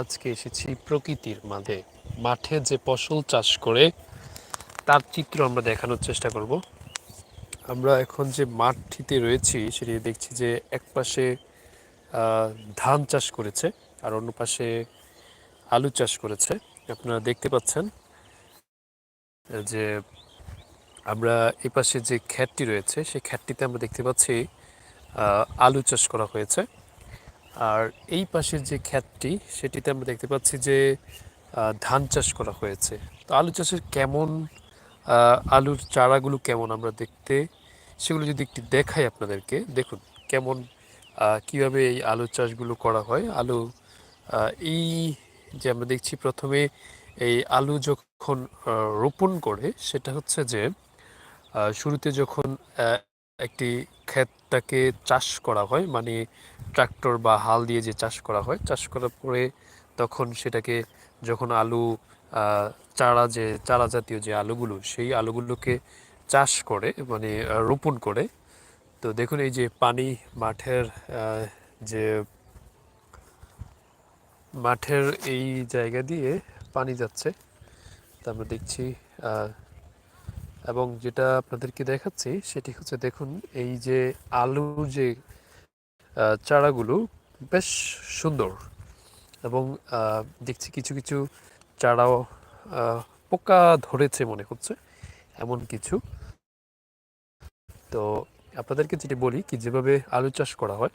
আজকে এসেছি প্রকৃতির মাঝে। মাঠে যে ফসল চাষ করে, তার চিত্র আমরা দেখানোর চেষ্টা করব। আমরা এখন যে মাঠটিতে রয়েছি, সেটি দেখছি যে এক পাশে ধান চাষ করেছে, আর অন্য পাশে আলু চাষ করেছে। আপনারা দেখতে পাচ্ছেন যে আমরা এই পাশে যে ক্ষেতটি রয়েছে, সেই ক্ষেতটিতে আমরা দেখতে পাচ্ছি আলু চাষ করা হয়েছে। আর এই পাশের যে ক্ষেতটি, সেটিতে আমরা দেখতে পাচ্ছি যে ধান চাষ করা হয়েছে। তো আলু চাষের কেমন আলুর চারাগুলো কেমন আমরা দেখতে, সেগুলো যদি একটি দেখাই আপনাদেরকে, দেখুন কেমন কীভাবে এই আলু চাষগুলো করা হয়। আলু এই যে আমরা দেখছি প্রথমে এই আলু যখন রোপণ করে, সেটা হচ্ছে যে শুরুতে যখন একটি ক্ষেতটাকে চাষ করা হয় মানে ট্রাক্টর বা হাল দিয়ে যে চাষ করা হয়, চাষ করার পরে তখন সেটাকে যখন আলু চারা যে, চারা জাতীয় যে আলুগুলো, সেই আলুগুলোকে চাষ করে মানে রোপণ করে। তো দেখুন এই যে পানি মাঠের যে মাঠের এই জায়গা দিয়ে পানি যাচ্ছে, তা আমরা দেখছি এবং যেটা আপনাদেরকে দেখাচ্ছি সেটি হচ্ছে দেখুন, এই যে আলু যে চারাগুলো বেশ সুন্দর এবং দেখছি কিছু কিছু চারাও পোকা ধরেছে মনে হচ্ছে, এমন কিছু। তো আপনাদেরকে যেটি বলি কি যেভাবে আলু চাষ করা হয়,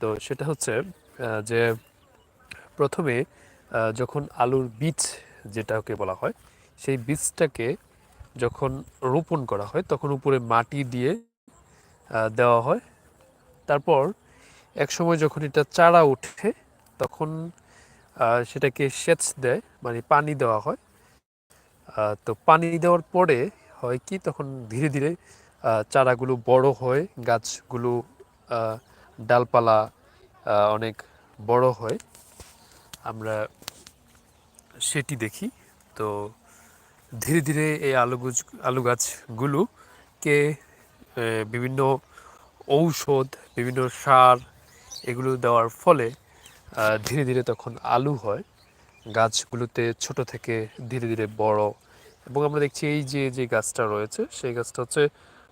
তো সেটা হচ্ছে যে প্রথমে যখন আলুর বীজ যেটাকে বলা হয়, সেই বীজটাকে যখন রোপণ করা হয়, তখন উপরে মাটি দিয়ে দেওয়া হয়। তারপর এক সময় যখন এটা চারা ওঠে, তখন সেটাকে সেচ দেয় মানে পানি দেওয়া হয়। তো পানি দেওয়ার পরে হয় কি, তখন ধীরে ধীরে চারাগুলো বড় হয়, গাছগুলো ডালপালা অনেক বড় হয়। আমরা সেটি দেখি। তো ধীরে ধীরে এই আলু গাছ, আলু গাছগুলোকে বিভিন্ন ঔষধ, বিভিন্ন সার এগুলো দেওয়ার ফলে ধীরে ধীরে তখন আলু হয়। গাছগুলোতে ছোট থেকে ধীরে ধীরে বড়। এবং আমরা দেখছি এই যে যে গাছটা রয়েছে, সেই গাছটা হচ্ছে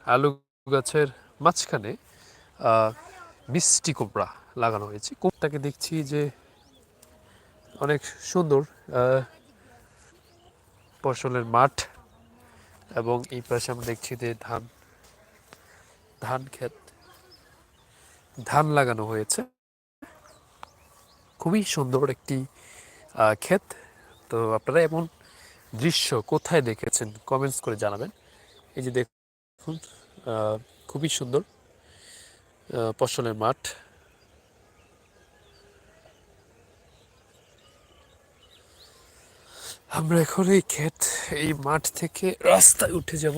আলু গাছের মাঝখানে মিষ্টি কোপড়া লাগানো হয়েছে। কোপটাকে দেখছি যে অনেক সুন্দর ফসলের মাঠ এবং এই পাশে আমরা দেখছি যে ধান ধান ক্ষেত, ধান লাগানো হয়েছে। খুবই সুন্দর একটি ক্ষেত। তো আপনারা এমন দৃশ্য কোথায় দেখেছেন কমেন্টস করে জানাবেন। এই যে দেখুন খুবই সুন্দর ফসলের মাঠ। আমরা এখন এই ক্ষেত, এই মাঠ থেকে রাস্তায় উঠে যাব।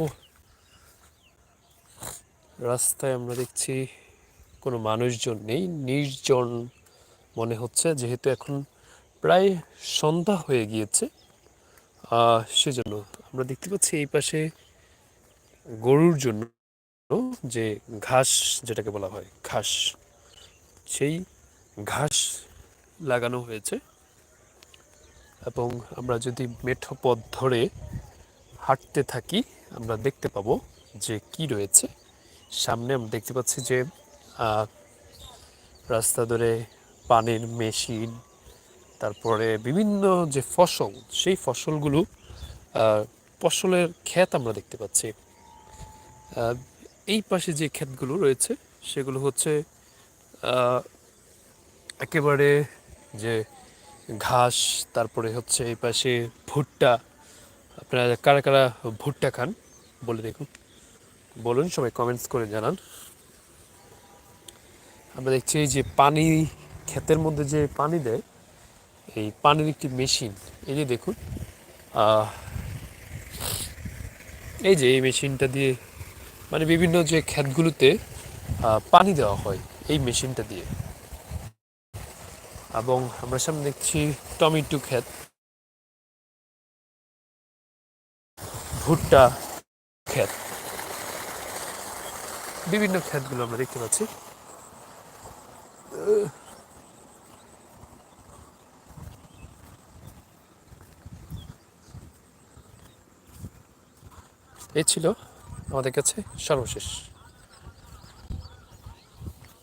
রাস্তায় আমরা দেখছি কোনো মানুষজন নেই, নির্জন মনে হচ্ছে, যেহেতু এখন প্রায় সন্ধ্যা হয়ে গিয়েছে। সেজন্য আমরা দেখতে পাচ্ছি এই পাশে গরুর জন্য যে ঘাস, যেটাকে বলা হয় ঘাস, সেই ঘাস লাগানো হয়েছে। এবং আমরা যদি মেঠো পথ ধরে হাঁটতে থাকি, আমরা দেখতে পাবো যে কি রয়েছে। সামনে আমরা দেখতে পাচ্ছি যে রাস্তা ধরে পানের মেশিন, তারপরে বিভিন্ন যে ফসল, সেই ফসলগুলো ফসলের ক্ষেত আমরা দেখতে পাচ্ছি। এই পাশে যে ক্ষেতগুলো রয়েছে, সেগুলো হচ্ছে একেবারে যে ঘাস, তারপরে হচ্ছে এই পাশে ভুট্টা। আপনারা কারা কারা ভুট্টা খান, বলে দেখুন। বলুন, সবাই কমেন্টস করে জানান। আমরা দেখছি যে পানি, ক্ষেতের মধ্যে যে পানি দেয়, এই পানির একটি মেশিন। এই যে দেখুন এই যে এই মেশিনটা দিয়ে মানে বিভিন্ন যে ক্ষেতগুলোতে পানি দেওয়া হয় এই মেশিনটা দিয়ে। এবং আমরা সামনে দেখছি টমেটো ক্ষেত ভুট্টা ক্ষেত। বিভিন্ন ক্ষেতগুলো আমরা দেখতে পাচ্ছি। এ ছিল আমাদের কাছে সর্বশেষ।